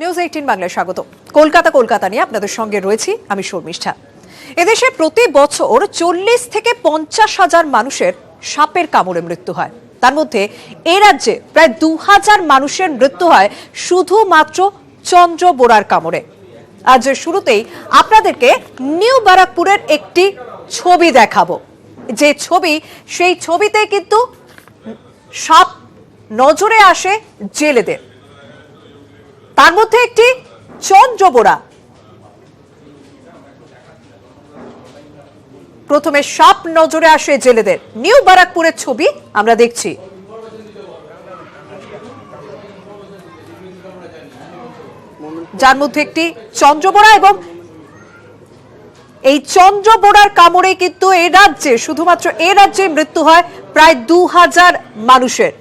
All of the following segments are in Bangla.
নিউজ এইটিন বাংলায় স্বাগত। কলকাতা কলকাতা নিয়ে আপনাদের সঙ্গে রয়েছি আমি শর্মিষ্ঠা। এদেশে প্রতি বছর চল্লিশ থেকে পঞ্চাশ হাজার মানুষের সাপের কামড়ে মৃত্যু হয়। তার মধ্যে এ রাজ্যে প্রায় দু হাজার মানুষের মৃত্যু হয় শুধুমাত্র চন্দ্র বোরার কামড়ে। আজ শুরুতেই আপনাদেরকে নিউ বারাকপুরের একটি ছবি দেখাবো। যে ছবি, সেই ছবিতে কিন্তু সাপ নজরে আসে জেলেদের। তার মধ্যে একটি চন্দ্রবোড়া প্রথমে সাপ নজরে আসে জেলেদের। নিউ বারাকপুরের ছবি আমরা দেখছি। যার মধ্যে একটি চন্দ্রবোড়া এবং এই চন্দ্রবোড়ার কামড়ে কিন্তু এ রাজ্যে, শুধুমাত্র এ রাজ্যে মৃত্যু হয় প্রায় দু হাজার মানুষের।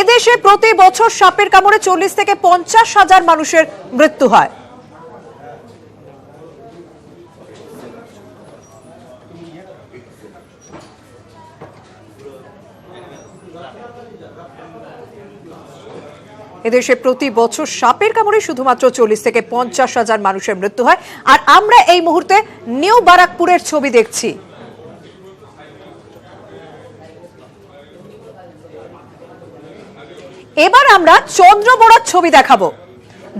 এদেশে প্রতি বছর সাপের কামড়ে চল্লিশ থেকে পঞ্চাশ হাজার মানুষের মৃত্যু হয়। এদেশে প্রতি বছর সাপের কামড়ে শুধুমাত্র চল্লিশ থেকে পঞ্চাশ হাজার মানুষের মৃত্যু হয়। আর আমরা এই মুহূর্তে নিউ বারাকপুরের ছবি দেখছি। এবার আমরা চন্দ্রবোড়ার ছবি দেখাবো।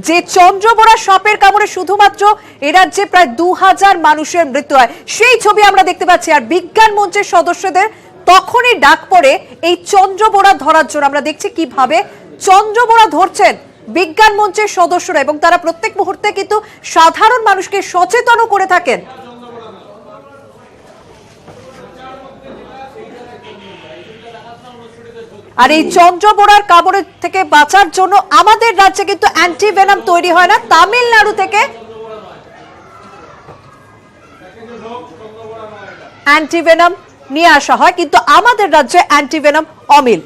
যে চন্দ্রবোড়া সাপের কামড়ে শুধুমাত্র এ রাজ্যে প্রায় দু হাজার মানুষের মৃত্যু হয়, সেই ছবি আমরা দেখতে পাচ্ছি। আর বিজ্ঞান মঞ্চের সদস্যদের তখনই ডাক পড়ে এই চন্দ্রবোড়া ধরার জন্য। আমরা দেখছি কীভাবে চন্দ্রবোড়া ধরছেন বিজ্ঞান মঞ্চের সদস্যরা এবং তারা প্রত্যেক মুহূর্তে কিন্তু সাধারণ মানুষকে সচেতন করে থাকেন। আর এই চন্দ্রবোড়ার কামড়ের থেকে বাঁচার জন্য আমাদের রাজ্যে কিন্তু অ্যান্টিভেনাম তৈরি হয় না, তামিলনাড়ু থেকে অ্যান্টিভেনাম নিয়ে আসা হয়, কিন্তু আমাদের রাজ্যে অ্যান্টিভেনাম অমিল।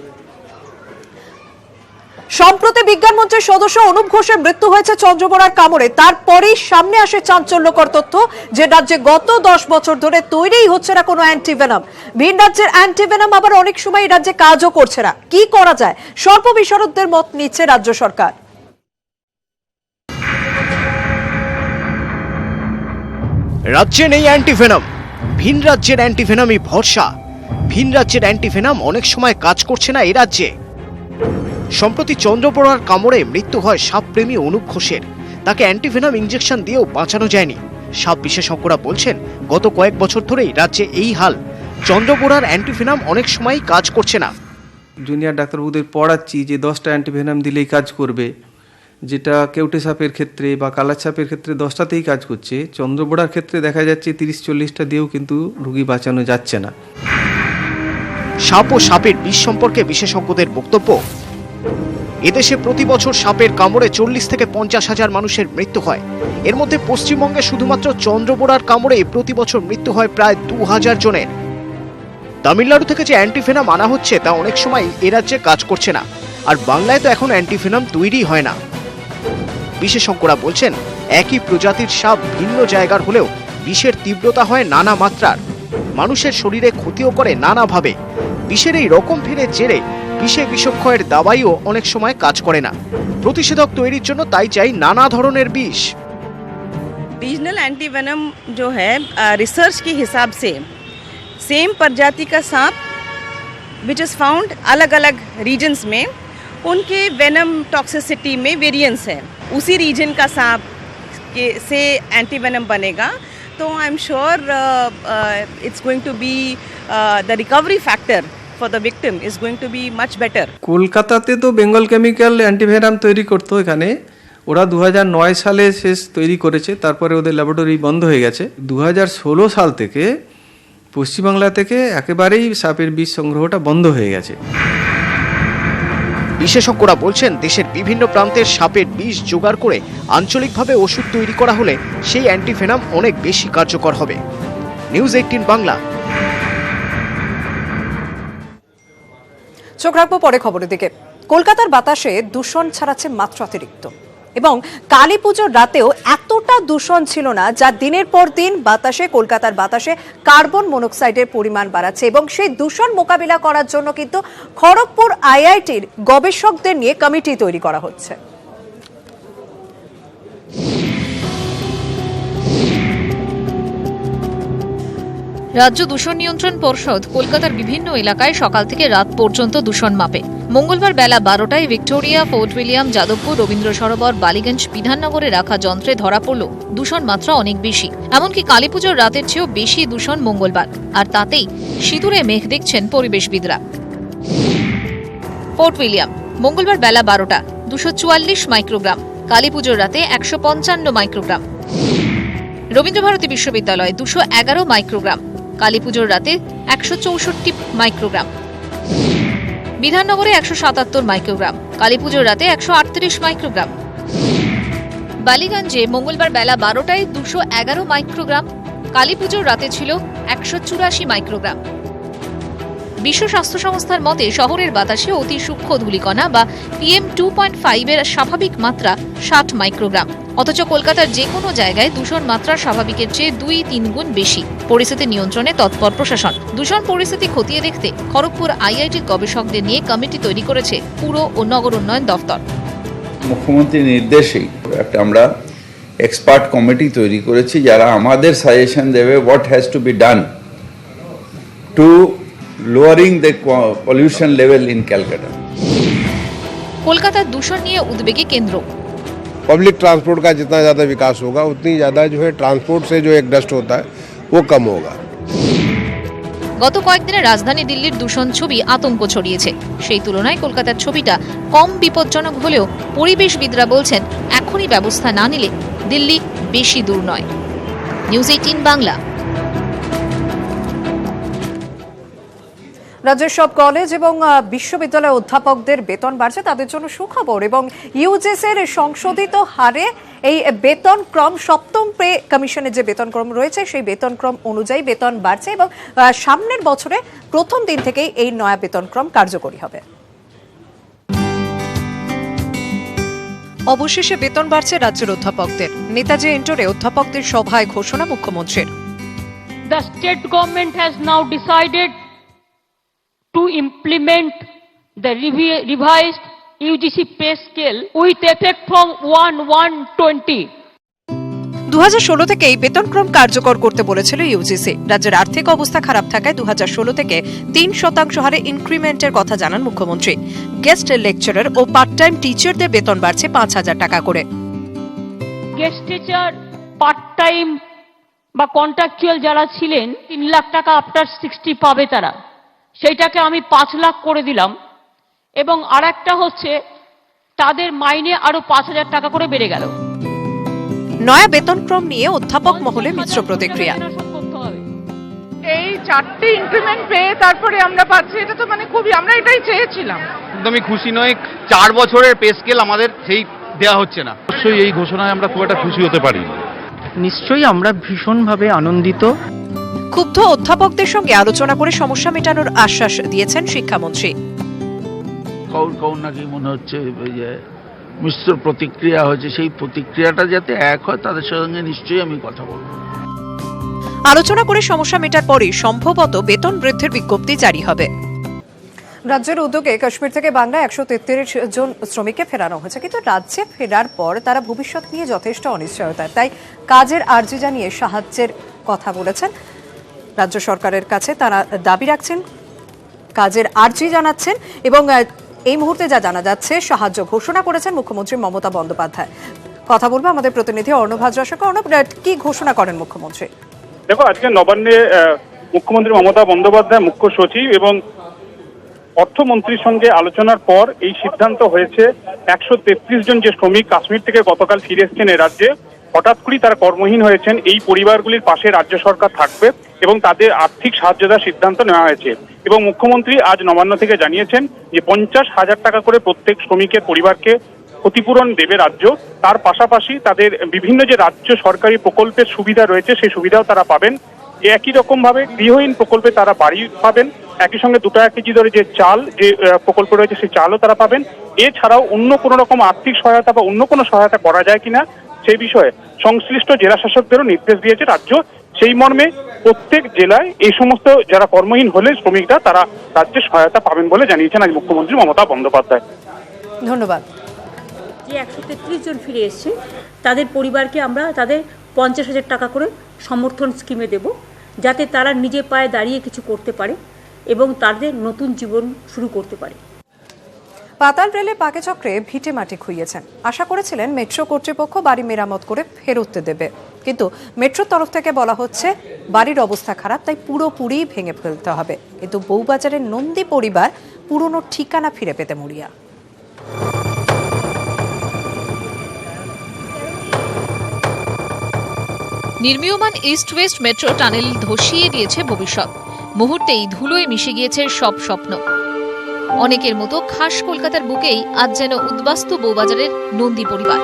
সম্প্রতি বিজ্ঞান মঞ্চের সদস্য অনুপ ঘোষের মৃত্যু হয়েছে চন্দ্রবোড়ার কামড়ে। তারপরেই সামনে আসে চাঞ্চল্যকর তথ্য যে রাজ্যে গত দশ বছর ধরে তৈরিই হচ্ছে না কোনো অ্যান্টিভেনাম। ভিন রাজ্যের অ্যান্টিভেনাম আবার অনেক সময় এই রাজ্যে কাজও করছে না। কি করা যায়? সর্প বিশারদদের মত নিচ্ছে রাজ্য সরকার। রাজ্যে নেই অ্যান্টিভেনাম। ভিন রাজ্যের অ্যান্টিভেনামই ভরসা। ভিন রাজ্যের অ্যান্টিভেনাম অনেক সময় কাজ করছে না এই রাজ্যে। সম্প্রতি চন্দ্রপড়ার কামড়ে মৃত্যু হয় সাপপ্রেমী অনুপ ঘোষের। তাকে অ্যান্টিভেনাম ইঞ্জেকশন দিয়েও বাঁচানো যায়নি। সাপ বিশেষজ্ঞরা বলছেন গত কয়েক বছর ধরেই রাজ্যে এই হাল। চন্দ্রপড়ার অ্যান্টিভেনাম অনেক সময়ই কাজ করছে না। জুনিয়র ডাক্তারবাবুদের পড়াচ্ছি যে দশটা অ্যান্টিভেনাম দিলেই কাজ করবে। যেটা কেউটে সাপের ক্ষেত্রে বা কালার সাপের ক্ষেত্রে দশটাতেই কাজ করছে। চন্দ্রবোড়ার ক্ষেত্রে দেখা যাচ্ছে তিরিশ চল্লিশটা দিয়েও কিন্তু রুগী বাঁচানো যাচ্ছে না। সাপ ও সাপের বিষ সম্পর্কে বিশেষজ্ঞদের বক্তব্য এদেশে প্রতি বছর সাপের কামড়ে চল্লিশ থেকে পঞ্চাশ হাজার মানুষের মৃত্যু হয়। এর মধ্যে পশ্চিমবঙ্গে শুধুমাত্র চন্দ্রবোড়ার কামড়ে প্রতি বছর মৃত্যু হয় প্রায় দু হাজার জনের। তামিলনাড়ু থেকে যে অ্যান্টিফেনাম আনা হচ্ছে, তা অনেক সময় এ রাজ্যে কাজ করছে না। আর বাংলায় তো এখন অ্যান্টিফেনাম তৈরি হয় না। বিশেষজ্ঞরা বলছেন, একই প্রজাতির সাপ ভিন্ন জায়গার হলেও বিষের তীব্রতা হয় নানা মাত্রার। মানুষের শরীরে ক্ষতিও করে নানাভাবে। বিষের এই রকম ফিরে জেরে বিষে বিষক্ষয়ের দাবাইও অনেক সময় কাজ করে না প্রতিষেধক তৈরির জন্য তাই চাই নানা ধরনের বিষ रीजनल एंटीवेनम जो है रिसर्च के हिसाब से सेम प्रजाति का सांप विच इज़ फाउंड अलग अलग रीजन्स में उनके वेनम टॉक्सिसिटी में वेरिएंस है उसी रीजन का सांप के से एंटीवेनम बनेगा तो I am sure it's going to be the recovery factor for the victim is going to be much better. কলকাতাতে তো বেঙ্গল কেমিক্যাল অ্যান্টিভেনাম তৈরি করতো এখানে। ওরা দু হাজার নয় সালে শেষ তৈরি করেছে তারপরে ওদের ল্যাবরেটরি বন্ধ হয়ে গেছে। দু হাজার ষোলো সাল থেকে পশ্চিমবাংলা থেকে একেবারেই সাপের বিষ সংগ্রহটা বন্ধ হয়ে গেছে। বিশেষজ্ঞরা বলছেন দেশের বিভিন্ন প্রান্তের সাপের বিষ জোগাড় করে আঞ্চলিকভাবে ওষুধ তৈরি করা হলে সেই অ্যান্টিফেনাম অনেক বেশি কার্যকর হবে। News eighteen Bangla. চোখ রাখব পরে খবরের দিকে। কলকাতার বাতাসে দূষণ ছাড়াচ্ছে মাত্র অতিরিক্ত। এবং কালী পুজোর রাতেও এতটা দূষণ ছিল না যা দিনের পর দিন বাতাসে, কলকাতার বাতাসে কার্বন মনোক্সাইডের পরিমাণ বাড়াচ্ছে। এবং সেই দূষণ মোকাবিলা করার জন্য কিন্তু খড়গপুর আইআইটির গবেষকদের নিয়ে কমিটি তৈরি করা হচ্ছে। রাজ্য দূষণ নিয়ন্ত্রণ পর্ষদ কলকাতার বিভিন্ন এলাকায় সকাল থেকে রাত পর্যন্ত দূষণ মাপে। মঙ্গলবার বেলা বারোটায় Victoria, Fort William, Jadavpur, Rabindra Sarobar, Ballygunge, বিধাননগরে রাখা যন্ত্রে ধরা পড়ল। দূষণ মাত্রা অনেক বেশি। এমনকি কালীপুজোর রাতের চেয়েও বেশি দূষণ মঙ্গলবার। আর তাতেই সিঁদুরে মেঘ দেখছেন পরিবেশবিদরা। ফোর্ট উইলিয়াম, মঙ্গলবার বেলা বারোটা, দুশো চুয়াল্লিশ মাইক্রোগ্রাম। কালীপুজোর রাতে একশো পঞ্চান্ন মাইক্রোগ্রাম। রবীন্দ্রভারতী বিশ্ববিদ্যালয়, দুশো এগারো মাইক্রোগ্রাম। কালীপুজোর রাতে একশো চৌষট্টি মাইক্রোগ্রাম। বিধাননগরে একশো সাতাত্তর মাইক্রোগ্রাম। কালী পুজোর রাতে একশো আটত্রিশ মাইক্রোগ্রাম। বালিগঞ্জে মঙ্গলবার বেলা বারোটায় দুশো এগারো মাইক্রোগ্রাম। কালী পুজোর রাতে ছিল একশো চুরাশি মাইক্রোগ্রাম। বিশ্ব স্বাস্থ্য সংস্থার মতে শহরের বাতাসে অতি সূক্ষ্ম ধূলিকণা বা পিএম টু পয়েন্ট ফাইভের স্বাভাবিক মাত্রা ষাট মাইক্রোগ্রাম। অথচ কলকাতার যে কোনো জায়গায় দূষণ মাত্রা স্বাভাবিকের চেয়ে দুই তিন গুণ বেশি। পরিস্থিতি নিয়ন্ত্রণে তৎপর প্রশাসন। দূষণ পরিস্থিতি খতিয়ে দেখতে খড়গপুর আইআইটির গবেষকদের নিয়ে কমিটি তৈরি করেছে পুর ও নগর উন্নয়ন দফতর। মুখ্যমন্ত্রীর নির্দেশেই একটা আমরা এক্সপার্ট কমিটি তৈরি করেছি, যারা আমাদের সাজেশন দেবে what has to be done to lowering the pollution level in Calcutta কলকাতার দূষণ নিয়ে উদ্বেগে কেন্দ্র पब्लिक ट्रांसपोर्ट का जितना ज़्यादा विकास होगा उतनी ज़्यादा जो है ट्रांसपोर्ट से जो एक डस्ट होता है वो कम होगा গত কয়েকদিনে রাজধানী দিল্লির দূষণ ছবি আতঙ্ক ছড়িয়েছে সেই তুলনায় কলকাতার ছবিটা কম বিপজ্জনক হলেও পরিবেশবিদরা বলছেন এখনই ব্যবস্থা না নিলে দিল্লি বেশি দূর নয় নিউজ এইটিন বাংলা রাজ্যের সব কলেজ এবং বিশ্ববিদ্যালয় অধ্যাপকদের বেতন বাড়ছে, তাদের জন্য সুখবর। এবং ইউজেসের সংশোধিত হারে এই বেতন ক্রম সপ্তম পে কমিশনের যে বেতন ক্রম রয়েছে, সেই বেতন ক্রম অনুযায়ী বেতন বাড়ছে এবং সামনের বছরে প্রথম দিন থেকেই এই নয়া বেতন ক্রম কার্যকরী হবে। অবশেষে বেতন বাড়ছে রাজ্যের অধ্যাপকদের। নেতাজি এন্টরে অধ্যাপকদের সভায় ঘোষণা মুখ্যমন্ত্রীর। The state government has now decided to implement the revi- revised UGC pay scale with effect from 1-1-20. দু থেকেই বেতনক্রম কার্যকর করতে বলেছিল ইউজিসি রাজ্যের আর্থিক অবস্থা খারাপ থাকায় দু হাজার ষোলো থেকে তিন শতাংশ হারে ইনক্রিমেন্টের কথা জানান মুখ্যমন্ত্রী। গেস্ট লেকচারার ও পার্ট টাইম টিচারদের বেতন বাড়ছে পাঁচ হাজার টাকা করে। গেস্ট টিচার পার্ট টাইম বা কন্ট্রাকচুয়াল যারা ছিলেন তিন লাখ টাকা আফটার সিক্সটি পাবে তারা। সেইটাকে আমি পাঁচ লাখ করে দিলাম। এবং আর একটা হচ্ছে তাদের মাইনে আরও পাঁচ হাজার টাকা করে বেড়ে গেল। নয়া বেতনক্রম নিয়ে অধ্যাপক মহলে মিশ্র প্রতিক্রিয়া। এই চারটে ইনক্রিমেন্ট পেয়ে তারপরে আমরা পাচ্ছি এটা তো মানে খুবই আমরা এটাই চেয়েছিলাম। একদমই খুশি নয় চার বছরের পে স্কেল আমাদের সেই দেওয়া হচ্ছে না। অবশ্যই এই ঘোষণায় আমরা খুব একটা খুশি হতে পারি নিশ্চয়ই আমরা ভীষণভাবে আনন্দিত। ক্ষুব্ধ অধ্যাপকদের সঙ্গে আলোচনা করে সমস্যা মেটানোর আশ্বাস দিয়েছেন শিক্ষামন্ত্রী। কাউর কাউর নাকি মনে হচ্ছে ওই যে মিশ্র প্রতিক্রিয়া হয়েছে সেই প্রতিক্রিয়াটা যাতে এক হয় তাদের সঙ্গে নিশ্চয়ই আমি কথা বলব। আলোচনা করে সমস্যা মেটার পরই সম্ভবত বেতন বৃদ্ধির বিজ্ঞপ্তি জারি হবে। রাজ্যের উদ্যোগে কাশ্মীর থেকে বাংলায় একশো তেত্রিশ জন শ্রমিককে ফেরানো হয়েছে কিন্তু রাজ্যে ফেরার পর তারা ভবিষ্যৎ নিয়ে যথেষ্ট অনিশ্চয়তায়। তাই কাজের আর্জি জানিয়ে সাহায্যের কথা বলেছেন রাজ্য সরকারের কাছে তারা দাবি রাখছেন, কাজের আর্জি জানাচ্ছেন এবং এই মুহূর্তে যা জানা যাচ্ছে, সাহায্য ঘোষণা করেছেন মুখ্যমন্ত্রী মমতা বন্দ্যোপাধ্যায়। কথা বলব আমাদের প্রতিনিধি অর্ণব হাজরা। সঙ্গে অর্ণব কি ঘোষণা করেন মুখ্যমন্ত্রী? দেখো, আজকে নবান্নে মুখ্যমন্ত্রী মমতা বন্দ্যোপাধ্যায় মুখ্য সচিব এবং অর্থমন্ত্রীর সঙ্গে আলোচনার পর এই সিদ্ধান্ত হয়েছে, একশো তেত্রিশ জন যে শ্রমিক কাশ্মীর থেকে গতকাল ফিরে এসেছেন এ রাজ্যে হঠাৎ করেই তারা কর্মহীন হয়েছেন। এই পরিবারগুলির পাশে রাজ্য সরকার থাকবে এবং তাদের আর্থিক সাহায্য দেওয়ার সিদ্ধান্ত নেওয়া হয়েছে। এবং মুখ্যমন্ত্রী আজ নবান্ন থেকে জানিয়েছেন যে পঞ্চাশ হাজার টাকা করে প্রত্যেক শ্রমিকের পরিবারকে ক্ষতিপূরণ দেবে রাজ্য। তার পাশাপাশি তাদের বিভিন্ন যে রাজ্য সরকারি প্রকল্পের সুবিধা রয়েছে, সেই সুবিধাও তারা পাবেন। একই রকম ভাবে গৃহহীন প্রকল্পে তারা বাড়ি পাবেন। একই সঙ্গে দুটো এক কেজি ধরে যে চাল, যে প্রকল্প রয়েছে, সেই চালও তারা পাবেন। এছাড়াও অন্য কোনো রকম আর্থিক সহায়তা বা অন্য কোনো সহায়তা করা যায় কিনা সেই বিষয়ে সংশ্লিষ্ট জেলা শাসকদেরও নির্দেশ দিয়েছে রাজ্য। সেই মর্মে প্রত্যেক জেলায় এই সমস্ত যারা কর্মহীন হলে শ্রমিকরা তারা রাজ্যের সহায়তা পাবেন বলে জানিয়েছেন আজ মুখ্যমন্ত্রী মমতা বন্দ্যোপাধ্যায়। ধন্যবাদ। যে একশো তেত্রিশ জন ফিরে এসছে তাদের পরিবারকে আমরা তাদের পঞ্চাশ হাজার টাকা করে সমর্থন স্কিমে দেব যাতে তারা নিজে পায়ে দাঁড়িয়ে কিছু করতে পারে এবং তাদের নতুন জীবন শুরু করতে পারে। পাতাল রেলে পাকে চক্রে ভিটে মাটি খুইয়েছেন। আশা করেছিলেন মেট্রো কর্তৃপক্ষ বাড়ি মেরামত করে ফেরত দেবে। কিন্তু মেট্রোর তরফ থেকে বলা হচ্ছে, বাড়ির অবস্থা খারাপ, তাই পুরোপুরি ভেঙে ফেলতে হবে। কিন্তু বউবাজারের নন্দী পরিবার পুরনো ঠিকানা ফিরে পেতে মরিয়া। নির্মীয়মান ইস্ট ওয়েস্ট মেট্রো টানেল ধসিয়ে দিয়েছে ভবিষ্যৎ। মুহূর্তেই ধুলোয় মিশে গিয়েছে সব স্বপ্ন। অনেকের মতো খাস কলকাতার বুকেই আজ যেন উদ্বাস্তু বউবাজারের নন্দী পরিবার।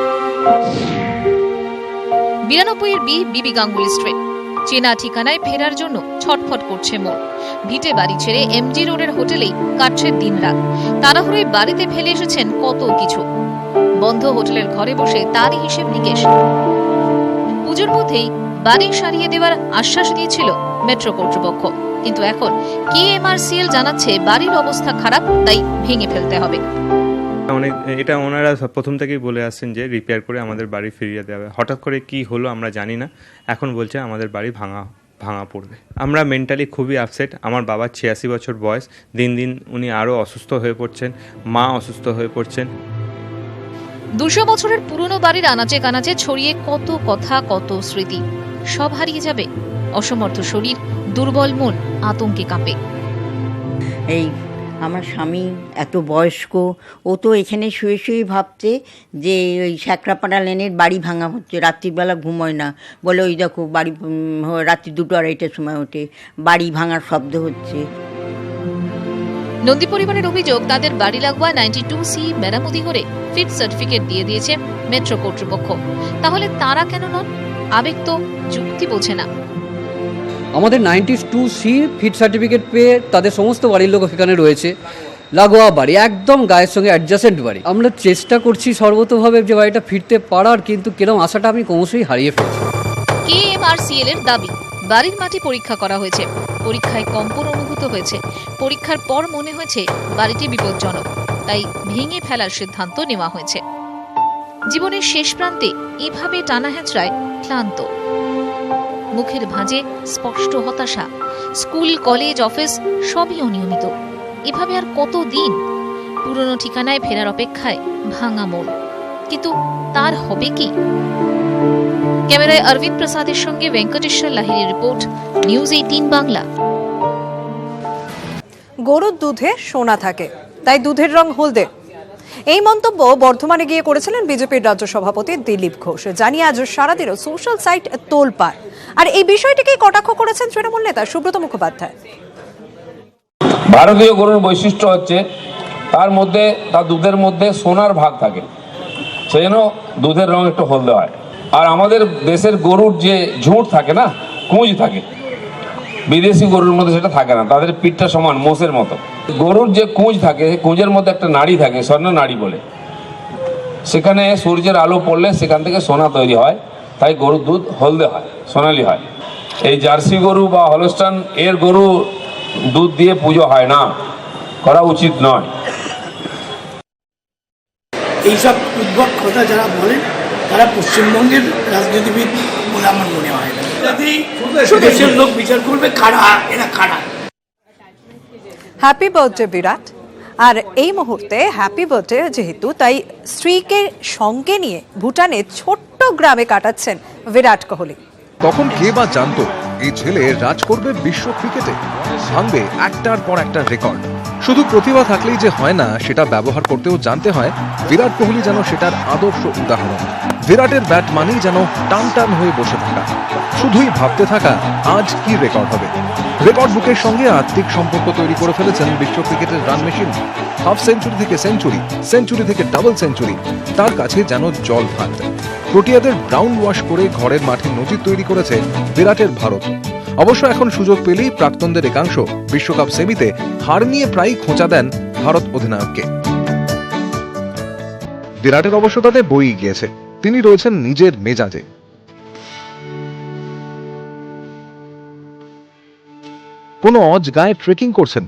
বিরানব্বইয়ের বি বিবি গাঙ্গুলি স্ট্রিট। চেনা ঠিকানায় ফেরার জন্য ছটফট করছে মন ভিটে বাড়ি ছেড়ে এমজি রোডের হোটেলেই কাটছে দিনরাত। তাড়াহুড়োয় বাড়িতে ফেলে এসেছেন কত কিছু। বন্ধ হোটেলের ঘরে বসে তারই হিসেব নিকেশ। পুজোর মধ্যেই বাড়ি সারিয়ে দেওয়ার আশ্বাস দিয়েছিল মেট্রো কর্তৃপক্ষ কিন্তু এখন কেএমআরসিএল জানাচ্ছে বাড়ির অবস্থা খারাপ তাই ভেঙে ফেলতে হবে। অনেক এটা ওনারা প্রথম থেকেই বলে আসছেন যে রিপেয়ার করে আমাদের বাড়ি ফিরিয়ে দেওয়া হবে। হঠাৎ করে কি হলো আমরা জানি না। এখন বলছে আমাদের বাড়ি ভাঙা ভাঙা পড়বে। আমরা মেন্টালি খুবই আপসেট আমার বাবার ছিয়াশি বছর বয়স। দিন দিন উনি আরও অসুস্থ হয়ে পড়ছেন। মা অসুস্থ হয়ে পড়ছেন। দুশো বছরের পুরনো বাড়ির আনাচে কানাচে ছড়িয়ে কত কথা কত স্মৃতি। সব হারিয়ে যাবে। অসমর্থ শরীর দুর্বল মন আতঙ্কে কাঁপে। এই আমার স্বামী এত বয়স্ক ও তো এখানে শুয়ে শুয়ে ভাবছে যে ওই স্যাকরাপাড়া লেনের বাড়ি ভাঙা হচ্ছে রাত্রিবেলা ঘুমোয় না। বলে ওই দেখো বাড়ি রাত্রি দুটো আড়াইটার সময় ওঠে বাড়ি ভাঙার শব্দ হচ্ছে। নন্দী পরিবারের অভিযোগ তাদের বাড়ি লাগোয়া নাইনটি টু সি মেরামতি করে ফিট সার্টিফিকেট দিয়ে দিয়েছে মেট্রো কর্তৃপক্ষ। তাহলে তারা কেন নন? আবেগ তো যুক্তি বোঝে না। আমাদের ninety two C fit certificate পেয়ে তাদের সমস্ত বাড়ির লোক সেখানে রয়েছে। লাগোয়া বাড়ি, একদম গায়ের সঙ্গে অ্যাডজাসেন্ট বাড়ি। আমরা চেষ্টা করছি সর্বতভাবে যে বাড়িটা ফিরতে পারার, কিন্তু কিরম আশাটা আমি ক্রমশই হারিয়ে ফেলছি। কেএমআরসিএল এর দাবি, বাড়ির মাটি পরীক্ষা করা হয়েছে। পরীক্ষায় কম্পন অনুভূত হয়েছে। পরীক্ষার পর মনে হয়েছে বাড়িটি বিপজ্জনক, তাই ভেঙে ফেলার সিদ্ধান্ত নেওয়া হয়েছে। জীবনের শেষ প্রান্তে এভাবে টানা হেঁচড়ায় ক্লান্ত। মুখের ভাঁজে স্পষ্ট হতাশা। স্কুল, কলেজ, অফিস সবই অনিয়মিত। এভাবে আর কত দিন পুরনো ঠিকানায় ফেরার অপেক্ষায় ভাঙা মন কিন্তু তার হবে কি? ক্যামেরায় অরবিন্দ প্রসাদের সঙ্গে ভেঙ্কটেশ্বর লাহিড়ির রিপোর্ট, নিউজ এইটিন বাংলা। গরুর দুধে সোনা থাকে, তাই দুধের রং হলদে। এই মন্তব্য বর্ধমানে গিয়ে করেছিলেন বিজেপির রাজ্য সভাপতি দিলীপ ঘোষ। জানিয়ে আজ সারাদিনও সোশ্যাল সাইট তোলপাড়। আর এই বিষয়টিকেই কটাক্ষ করেছেন তৃণমূল নেতা সুব্রত মুখোপাধ্যায়। ভারতীয় গরুর বৈশিষ্ট্য হচ্ছে, তার মধ্যে, তার দুধের মধ্যে সোনার ভাগ থাকে। সেই জন্য দুধের রং একটু হলদে হয়। আর আমাদের দেশের গরুর যে ঝুঁট থাকে না, কুঁজ থাকে বিদেশি গরুর মধ্যে সেটা থাকে না, তাদের পিঠটা সমান, মোষের মতো। গরুর যে কুঁজ থাকে, কুঁজের মধ্যে একটা নাড়ি থাকে, স্বর্ণ নাড়ি বলে। সেখানে সূর্যের আলো পড়লে সেখান থেকে সোনা তৈরি হয়, তাই গরুর দুধ হলদে হয়, সোনালি হয়। এই জার্সি গরু বা হলস্টান, এর গরু দুধ দিয়ে পুজো হয় না, করা উচিত নয়। এইসব উদ্ভট কথা যারা বলেন তারা পশ্চিমবঙ্গের রাজনীতিবিদ বলে আমার মনে হয় না। যদি দেশের লোক বিচার করবে কারা? এরা কারা? হ্যাপি বার্থডে বিরাট। আর এই মুহূর্তে হ্যাপি বার্থডে যেহেতু তাই স্ত্রীকে সঙ্গে নিয়ে ভুটানে ছোট্ট গ্রামে কাটাচ্ছেন বিরাট কোহলি। তখন কে বা জানতো এই ছেলে রাজ করবে বিশ্ব ক্রিকেটে। ভাঙবে একটার পর একটা রেকর্ড শুধু প্রতিভা থাকলেই যে হয় না সেটা ব্যবহার করতেও জানতে হয় বিরাট কোহলি যেন সেটার আদর্শ উদাহরণ। বিরাটের ব্যাট মানেই যেন টান টান হয়ে বসে থাকা। শুধুই ভাবতে থাকা, আজ কি রেকর্ড হবে? রেকর্ড বুকের সঙ্গে আত্মিক সম্পর্ক তৈরি করে ফেলেছেন বিশ্ব ক্রিকেটের রান মেশিন হাফ সেঞ্চুরি থেকে সেঞ্চুরি সেঞ্চুরি থেকে ডাবল সেঞ্চুরি তার কাছে যেন জল ভাত। প্রোটিয়াদের ব্রাউন ওয়াশ করে ঘরের মাঠে নজির তৈরি করেছে বিরাটের ভারত। অবশ্য এখন সুযোগ পেলেই প্রাক্তনদের একাংশ বিশ্বকাপ সেমিতে হার নিয়ে প্রায়ই খোঁচা দেন ভারত অধিনায়ককে। বিরাটের অবশ্য তাতে বই গিয়েছে। তিনি রয়েছেন নিজের মেজাজে। কোনো অজ গায়ে ট্রেকিং করছেন,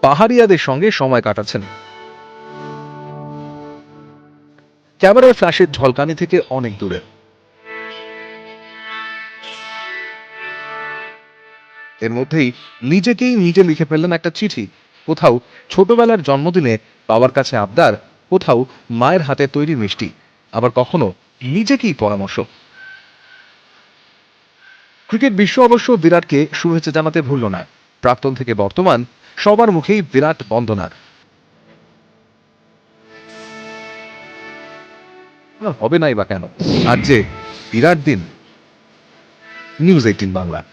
পাহাড়িয়াদের সঙ্গে সময় কাটাচ্ছেন। ক্যামেরার ফ্ল্যাশের ঝলকানি থেকে অনেক দূরে। এর মধ্যেই নিজেকেই নিজে লিখে ফেললেন একটা চিঠি। কোথাও ছোটবেলার জন্মদিনে বাবার কাছে আবদার, কোথাও মায়ের হাতে তৈরি মিষ্টি, আবার কখনো নিজেকেই পরামর্শ। ক্রিকেট বিশ্ব অবশ্য বিরাটকে শুভেচ্ছা জানাতে ভুলল না। প্রাক্তন থেকে বর্তমান সবার মুখেই বিরাট বন্দনার। হবে নাই বা কেন? আর যে বিরাট দিন নিউজ এইটিন বাংলা।